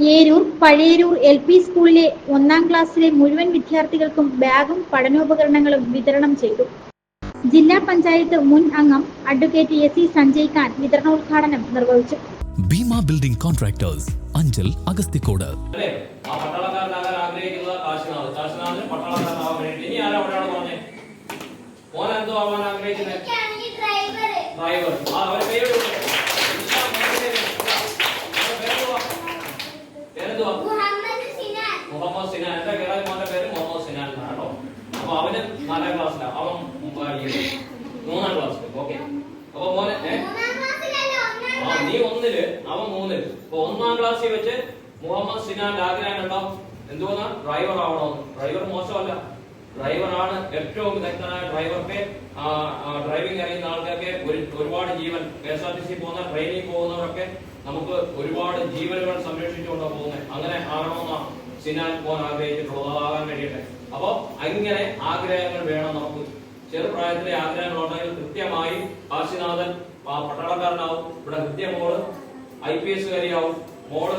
Eroor Pazhayarur L P സ്കൂളിലെ ഒന്നാം ക്ലാസ്സിലെ മുഴുവൻ വിദ്യാർത്ഥികൾക്കും ബാഗും പഠനോപകരണങ്ങളും വിതരണം ചെയ്തു. ജില്ലാ പഞ്ചായത്ത് മുൻ അംഗം advocate S C Sanjay Khan വിതരണോദ്ഘാടനം നിർവഹിച്ചു. Bhima building contractors Anchal Agasthikode. Driver ആ പട്ടാളക്കാരനാകാൻ ആഗ്രഹിക്കുന്നത് നാലാം ക്ലാസ്സിലാണ് അവൻ. മൂന്നാം ക്ലാസ്സിൽ ഓക്കെ അപ്പൊ മോനെ ആ നീ ഒന്നിൽ. അവൻ മൂന്നിൽ. അപ്പൊ ഒന്നാം ക്ലാസ്സിൽ വെച്ച് മുഹമ്മദ് സിനാന്റെ ആഗ്രഹം കണ്ടോ? എന്തുവന്നാ? ഡ്രൈവർ ആവണമെന്ന് ഡ്രൈവർ മോശമല്ല. ഡ്രൈവറാണ് ഏറ്റവും വിദഗ്ധനായ ഡ്രൈവർക്ക് ഡ്രൈവിംഗ് അറിയുന്ന ആൾക്കൊക്കെ ഒരുപാട് ജീവൻ. K S R T C പോകുന്ന ട്രെയിനിൽ പോകുന്നവരൊക്കെ നമുക്ക് ഒരുപാട് ജീവനുകൾ സംരക്ഷിച്ചുകൊണ്ടാണ് പോകുന്നത് അങ്ങനെ ആകണമെന്നാണ് സിനാൻ പോകാൻ ആഗ്രഹിച്ചിട്ടുള്ളത്. അതാകാൻ വേണ്ടിയിട്ട് അപ്പൊ അങ്ങനെ ആഗ്രഹങ്ങൾ വേണം നമുക്ക്. ചെറുപ്രായത്തിലെ ആഗ്രഹങ്ങൾ ഉണ്ടെങ്കിൽ കൃത്യമായി കാശിനാഥൻ പട്ടാളക്കാരനാവും. ഇവിടെ കൃത്യ മോൾ ഐ പി എസ് കാരിയാവും മോൾ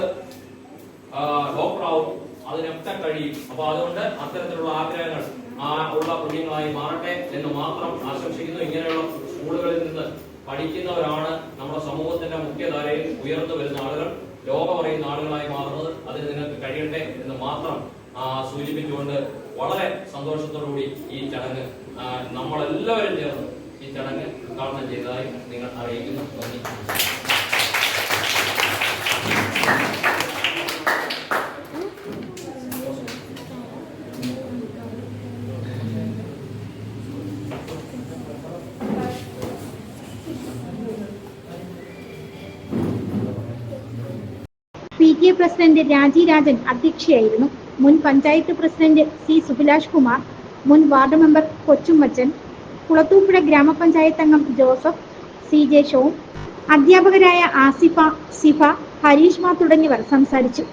ഡോക്ടറാവും. അതിനൊക്കെ കഴിയും. അപ്പൊ അതുകൊണ്ട് അത്തരത്തിലുള്ള ആഗ്രഹങ്ങൾ ആ ഉള്ള കുഞ്ഞുങ്ങളായി മാറട്ടെ എന്ന് മാത്രം ആശംസിക്കുന്നു. ഇങ്ങനെയുള്ള സ്കൂളുകളിൽ നിന്ന് പഠിക്കുന്നവരാണ് നമ്മുടെ സമൂഹത്തിന്റെ മുഖ്യധാരയിൽ ഉയർന്നു വരുന്ന ആളുകൾ. ലോകം അറിയുന്ന ആളുകളായി മാറുന്നത് അതിന് നിങ്ങൾക്ക് കഴിയട്ടെ എന്ന് മാത്രം സൂചിപ്പിച്ചുകൊണ്ട് വളരെ സന്തോഷത്തോടുകൂടി ഈ ചടങ്ങ് നമ്മളെല്ലാവരും ചേർന്ന് ഈ ചടങ്ങ് ഉദ്ഘാടനം ചെയ്തതായി നിങ്ങൾ അറിയിക്കുന്നു. നന്ദി. P T A president Raji Rajan അധ്യക്ഷയായിരുന്നു. മുൻ പഞ്ചായത്ത് പ്രസിഡന്റ് സി സുഭിലാഷ് കുമാർ മുൻ വാർഡ് മെമ്പർ കൊച്ചുമ്മച്ചൻ കുളത്തൂപ്പുഴ ഗ്രാമപഞ്ചായത്ത് അംഗം ജോസഫ് സി ജെ ഷോൺ അധ്യാപകരായ ആസിഫ സിഫ ഹരീഷ്മ തുടങ്ങിയവർ സംസാരിച്ചു.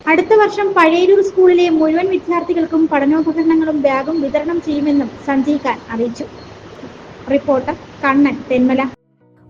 അടുത്ത വർഷം പഴയരൂർ സ്കൂളിലെ മുഴുവൻ വിദ്യാർത്ഥികൾക്കും പഠനോപകരണങ്ങളും ബാഗും വിതരണം ചെയ്യുമെന്നും സഞ്ജയ് ഖാൻ അറിയിച്ചു. റിപ്പോർട്ടർ കണ്ണൻ തെന്മല.